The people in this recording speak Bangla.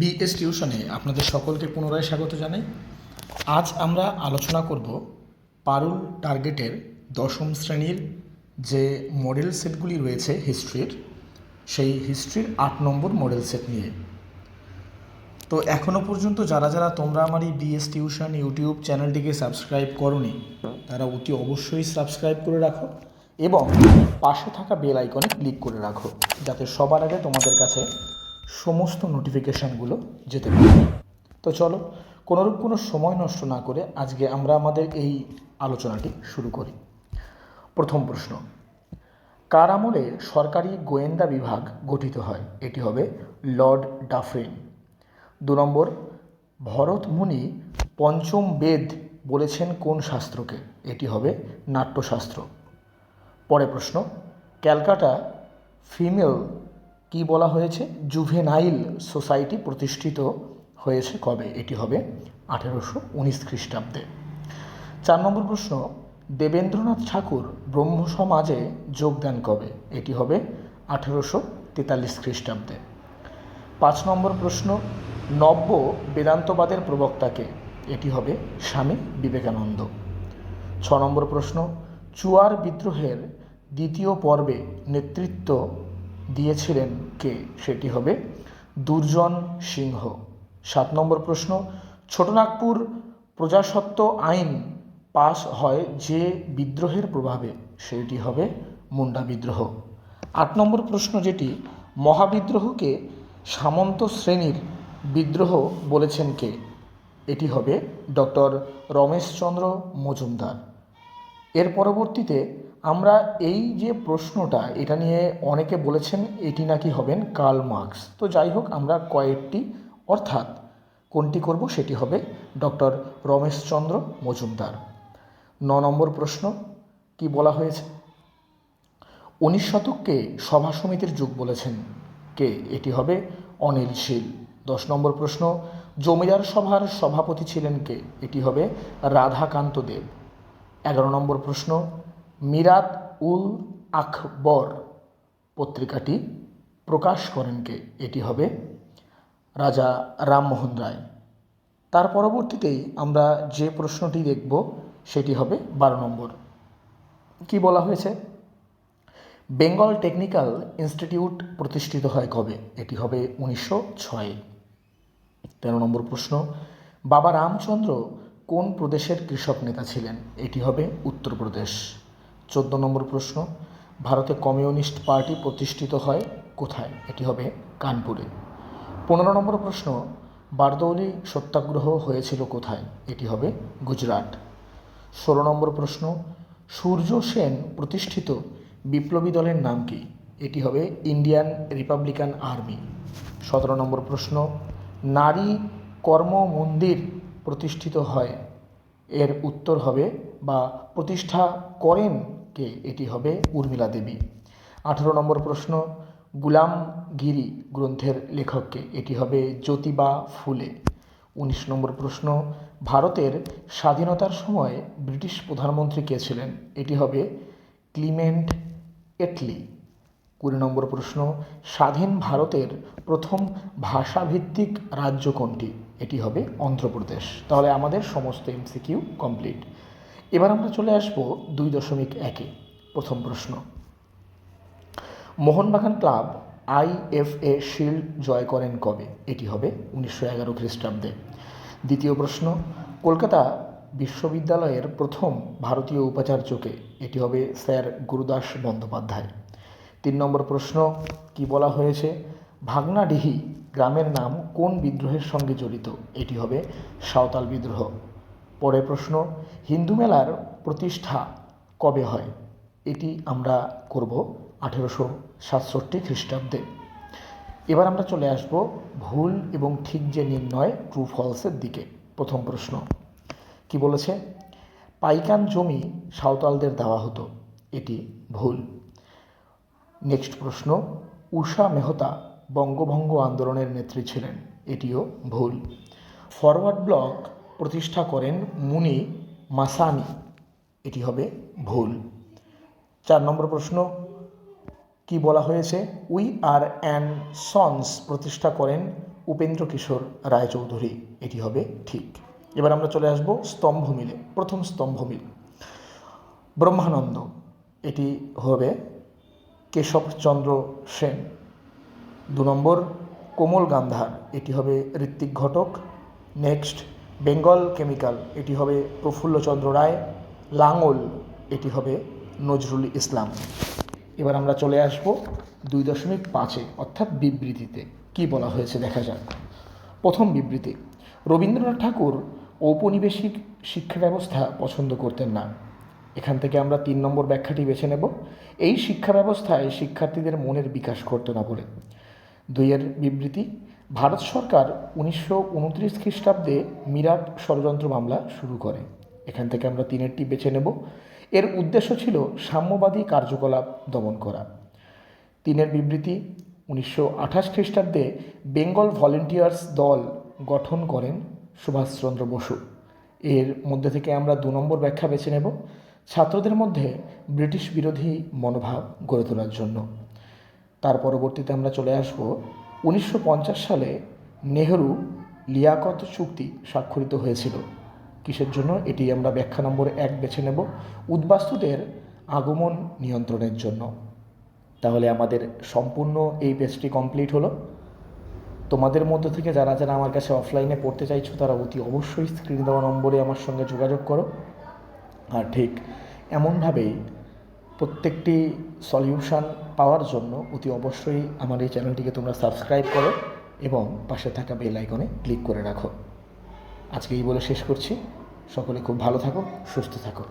বিএস টিউশনে আপনাদের সকলকে পুনরায় স্বাগত জানাই। আজ আমরা আলোচনা করব পারুল টার্গেটের দশম শ্রেণির যে মডেল সেটগুলি রয়েছে হিস্ট্রির, সেই হিস্ট্রির আট নম্বর মডেল সেট নিয়ে। তো এখনও পর্যন্ত যারা যারা তোমরা আমার এই বিএস টিউশন ইউটিউব চ্যানেলটিকে সাবস্ক্রাইব করনি, তারা অতি অবশ্যই সাবস্ক্রাইব করে রাখো এবং পাশে থাকা বেল আইকনে ক্লিক করে রাখো, যাতে সবার আগে তোমাদের কাছে সমস্ত নোটিফিকেশানগুলো যেতে পারে। তো চলো, কোনোরূপ কোনো সময় নষ্ট না করে আজকে আমরা আমাদের এই আলোচনাটি শুরু করি। প্রথম প্রশ্ন, কার আমলে সরকারি গোয়েন্দা বিভাগ গঠিত হয়? এটি হবে লর্ড ডাফরিন। দু নম্বর, ভরত মুনি পঞ্চম বেদ বলেছেন কোন শাস্ত্রকে? এটি হবে নাট্যশাস্ত্র। পরে প্রশ্ন, ক্যালকাটা ফিমেল কি বলা হয়েছে? জুভেনাইল সোসাইটি প্রতিষ্ঠিত হয়েছে কবে? এটি হবে আঠেরোশো উনিশ খ্রিস্টাব্দে। চার নম্বর প্রশ্ন, দেবেন্দ্রনাথ ঠাকুর ব্রহ্ম সমাজে যোগদান কবে? এটি হবে আঠেরোশো তেতাল্লিশ খ্রিস্টাব্দে। পাঁচ নম্বর প্রশ্ন, নব্য বেদান্তবাদের প্রবক্তাকে? এটি হবে স্বামী বিবেকানন্দ। ছ নম্বর প্রশ্ন, চুয়ার বিদ্রোহের দ্বিতীয় পর্বে নেতৃত্ব দিয়েছিলেন কে? সেটি হবে দুর্জন সিংহ। সাত নম্বর প্রশ্ন, ছোটনাগপুর প্রজাসত্ব আইন পাস হয় যে বিদ্রোহের প্রভাবে, সেটি হবে মুন্ডা বিদ্রোহ। আট নম্বর প্রশ্ন যেটি, মহাবিদ্রোহকে সামন্ত শ্রেণির বিদ্রোহ বলেছেন কে? এটি হবে ডক্টর রমেশচন্দ্র মজুমদার। এর পরবর্তীতে আমরা এই যে প্রশ্নটা, এটা নিয়ে অনেকে বলেছেন এটি নাকি হবেন কার্ল মার্কস। তো যাই হোক, আমরা কয়েকটি, অর্থাৎ কোনটি করব সেটি হবে ডক্টর রমেশচন্দ্র মজুমদার। ন নম্বর প্রশ্ন, কি বলা হয়েছে? উনিশ শতককে সভা সমিতির যুগ বলেছেন। কে? এটি হবে অনিল শীল। দশ নম্বর প্রশ্ন, জমিদার সভার সভাপতি ছিলেন কে? এটি হবে রাধাকান্ত দেব। এগারো নম্বর প্রশ্ন মিরাত উল আকবর পত্রিকাটি প্রকাশ করেন কে? এটি হবে রাজা রামমোহন রায়। তার পরবর্তীতেই আমরা যে প্রশ্নটি দেখব, সেটি হবে বারো নম্বর। কি বলা হয়েছে? বেঙ্গল টেকনিক্যাল ইনস্টিটিউট প্রতিষ্ঠিত হয় কবে? এটি হবে উনিশশো ছয়ে। তেরো নম্বর প্রশ্ন, বাবা রামচন্দ্র কোন প্রদেশের কৃষক নেতা ছিলেন? এটি হবে উত্তরপ্রদেশ। চোদ্দ নম্বর প্রশ্ন, ভারতে কমিউনিস্ট পার্টি প্রতিষ্ঠিত হয় কোথায়? এটি হবে কানপুরে। পনেরো নম্বর প্রশ্ন, বারদৌলি সত্যাগ্রহ হয়েছিল কোথায়? এটি হবে গুজরাট। ষোলো নম্বর প্রশ্ন, সূর্য সেন প্রতিষ্ঠিত বিপ্লবী দলের নাম কি? এটি হবে ইন্ডিয়ান রিপাবলিকান আর্মি। সতেরো নম্বর প্রশ্ন, নারী কর্ম মন্দির প্রতিষ্ঠিত হয়, এর উত্তর হবে বা প্রতিষ্ঠা করেন কে? এটি হবে উর্মিলা দেবী। আঠেরো নম্বর প্রশ্ন গুলামগিরি গ্রন্থের লেখককে এটি হবে জ্যোতিবা ফুলে। উনিশ নম্বর প্রশ্ন, ভারতের স্বাধীনতার সময় ব্রিটিশ প্রধানমন্ত্রী কে ছিলেন? এটি হবে ক্লিমেন্ট এটলি। কুড়ি নম্বর প্রশ্ন, স্বাধীন ভারতের প্রথম ভাষাভিত্তিক রাজ্য কোনটি? এটি হবে অন্ধ্রপ্রদেশ। তাহলে আমাদের সমস্ত এমসিকিউ কমপ্লিট। এবার আমরা চলে আসব দুই দশমিক একে। প্রথম প্রশ্ন। মোহনবাগান ক্লাব আইএফএ শিল্ড জয় করেন কবে? এটি হবে উনিশশো এগারো খ্রিস্টাব্দে। দ্বিতীয় প্রশ্ন, কলকাতা বিশ্ববিদ্যালয়ের প্রথম ভারতীয় উপাচার্যকে? এটি হবে স্যার গুরুদাস বন্দ্যোপাধ্যায়। তিন নম্বর প্রশ্ন, কি বলা হয়েছে? ভাগনাডিহি গ্রামের নাম কোন বিদ্রোহের সঙ্গে জড়িত? এটি হবে সাঁওতাল বিদ্রোহ। পরের প্রশ্ন, হিন্দু মেলার প্রতিষ্ঠা কবে হয়? এটি আমরা করব আঠেরোশো সাতষট্টি খ্রিস্টাব্দে। এবার আমরা চলে আসব ভুল এবং ঠিক যে নির্ণয় ট্রু ফলসের দিকে। প্রথম প্রশ্ন, কি বলেছে? পাইকান জমি সাঁওতালদের দেওয়া হতো, এটি ভুল। নেক্সট প্রশ্ন উষা মেহতা বঙ্গভঙ্গ আন্দোলনের নেত্রী ছিলেন, এটিও ভুল। ফরওয়ার্ড ব্লক প্রতিষ্ঠা করেন মুনি মাসানি। এটি হবে ভুল। চার নম্বর প্রশ্ন, কি বলা হয়েছে? উই আর অ্যান সন্স প্রতিষ্ঠা করেন উপেন্দ্র কিশোর রায়চৌধুরী। এটি হবে ঠিক। এবার আমরা চলে আসব স্তম্ভ মিলে, প্রথম স্তম্ভ মিল। ব্রহ্মানন্দ, এটি হবে কেশবচন্দ্র সেন। দু নম্বর, কোমল গান্ধার, এটি হবে ঋত্বিক ঘটক। নেক্সট বেঙ্গল কেমিক্যাল, এটি হবে প্রফুল্লচন্দ্র রায়। লাঙল, এটি হবে নজরুল ইসলাম। এবার আমরা চলে আসব দুই দশমিক পাঁচে, অর্থাৎ বিবৃতিতে। কি বলা হয়েছে দেখা যাক। প্রথম বিবৃতি, রবীন্দ্রনাথ ঠাকুর ঔপনিবেশিক শিক্ষা ব্যবস্থা পছন্দ করতেন না। এখান থেকে আমরা তিন নম্বর ব্যাখ্যাটি বেছে নেব। এই শিক্ষা ব্যবস্থায় শিক্ষার্থীদের মনের বিকাশ করতো না বলে। দুইয়ের বিবৃতি ভারত সরকার উনিশশো উনত্রিশ খ্রিস্টাব্দে মিরাট ষড়যন্ত্র মামলা শুরু করে। এখান থেকে আমরা তিনেরটি বেছে নেব। এর উদ্দেশ্য ছিল সাম্যবাদী কার্যকলাপ দমন করা। তিনের বিবৃতি, উনিশশো আঠাশ খ্রিস্টাব্দে বেঙ্গল ভলেন্টিয়ার্স দল গঠন করেন সুভাষচন্দ্র বসু। এর মধ্যে থেকে আমরা দু নম্বর ব্যাখ্যা বেছে নেব। ছাত্রদের মধ্যে ব্রিটিশ বিরোধী মনোভাব গড়ে তোলার জন্য। তার পরবর্তীতে আমরা চলে আসব উনিশশো পঞ্চাশ সালে নেহরু লিয়াকত চুক্তি স্বাক্ষরিত হয়েছিল। কিসের জন্য? এটি আমরা ব্যাখ্যা নম্বর এক বেছে নেব। উদ্বাস্তুদের আগমন নিয়ন্ত্রণের জন্য। তাহলে আমাদের সম্পূর্ণ এই পেজটি কমপ্লিট হলো। তোমাদের মধ্য থেকে যারা যারা আমার কাছে অফলাইনে পড়তে চাইছো, তারা অতি অবশ্যই স্ক্রিনে দেওয়া নম্বরে আমার সঙ্গে যোগাযোগ করো। আর ঠিক এমনভাবেই প্রত্যেকটি সলিউশন পাওয়ার জন্য অতি অবশ্যই আমার এই চ্যানেলটিকে তোমরা সাবস্ক্রাইব করো এবং পাশে থাকা বেল আইকনে ক্লিক করে রাখো। আজকে এই বলে শেষ করছি। সকলে খুব ভালো থাকো, সুস্থ থাকো।